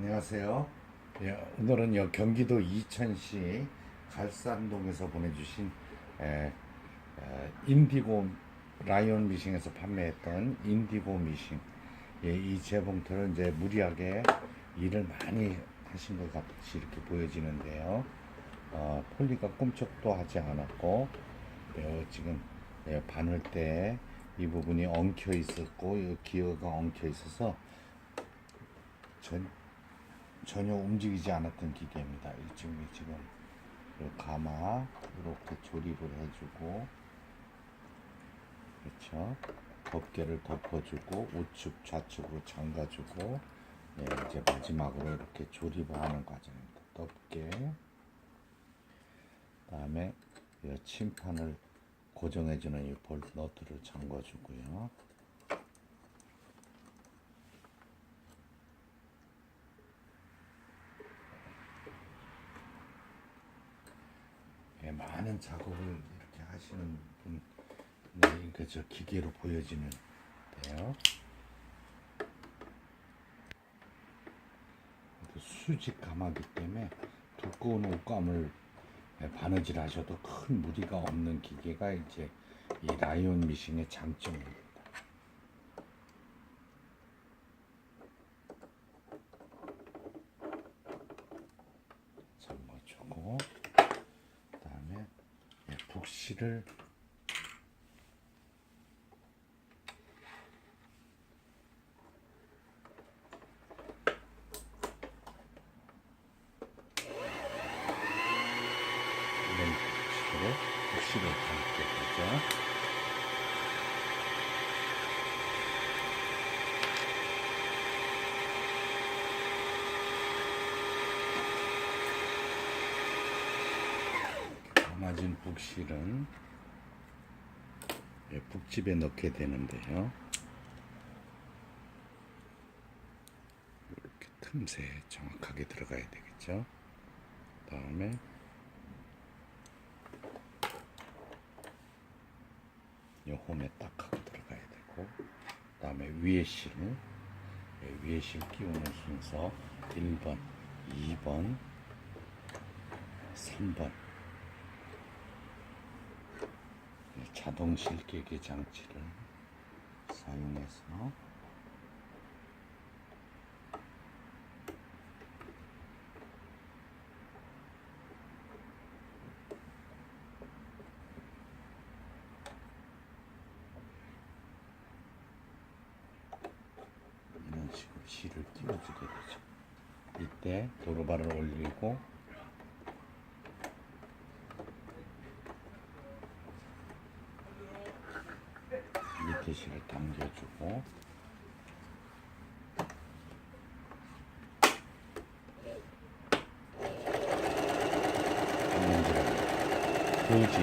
안녕하세요. 예, 오늘은 요 경기도 이천시 갈산동에서 보내주신 에, 에, 인디고 라이온 미싱에서 판매했던 인디고 미싱 예, 이 재봉틀을 이제 무리하게 일을 많이 하신 것 같이 이렇게 보여지는데요. 어, 폴리가 꿈쩍도 하지 않았고 요 지금 예, 바늘 때 이 부분이 엉켜 있었고 이 기어가 엉켜 있어서 전, 전혀 움직이지 않았던 기계입니다. 이 지금 가마 이렇게 조립을 해주고 그렇죠. 덮개를 덮어주고 우측 좌측으로 잠가주고 네, 이제 마지막으로 이렇게 조립을 하는 과정입니다. 덮개 그다음에 이 침판을 고정해주는 이볼 너트를 잠궈주고요. 예, 많은 작업을 이렇게 하시는 분, 네, 그저 기계로 보여지는데요. 그 수직 가마기 때문에 두꺼운 옷감을 예, 바느질 하셔도 큰 무리가 없는 기계가 이제 이 라이온 미싱의 장점입니다. 접어주고 그다음에 예, 이런 식으로 북실을 감게 되죠. 감아진 북실은 예, 북집에 넣게 되는데요. 이렇게 틈새에 정확하게 들어가야 되겠죠. 다음에 이 홈에 딱 하고 들어가야 되고 다음에 위에 실 예, 위에 실 끼우는 순서 1번, 2번, 3번 이 자동 실개기 장치를 사용해서 이런 식으로 실을 끼워주게 되죠. 이때 도로바를 올리고 실을 당겨주고. 도진,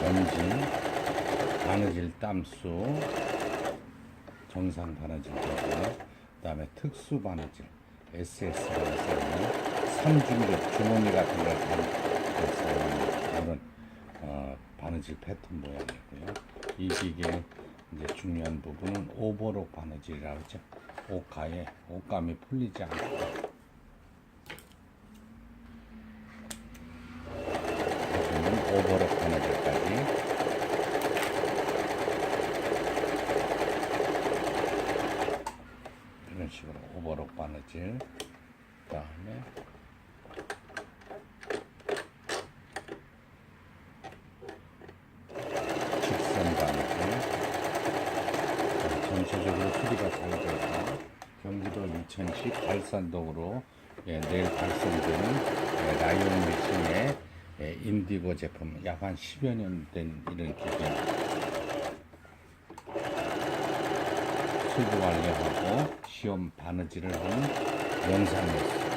전진, 바느질 땀수, 정상 바느질 되고요. 그 다음에 특수 바느질, SS라고 써있는 3중급 주머니 같은 걸 바느질 그런 어, 바느질 패턴 모양이고요. 이 기계 이제 중요한 부분은 오버록 바느질이라고 하죠. 옷가에 옷감이 풀리지 않고 식으로 오버록 바느질. 그 다음에 직선 바느질 자, 전체적으로 수리가 잘 돼서 경기도 이천시 갈산동으로 예, 내일 발송되는 예, 라이온 미싱의 예, 인디고 제품 약 한 10여 년 된 이런 기계입니다. 수부 완료하고 시험 바느질을 한 영상이었습니다.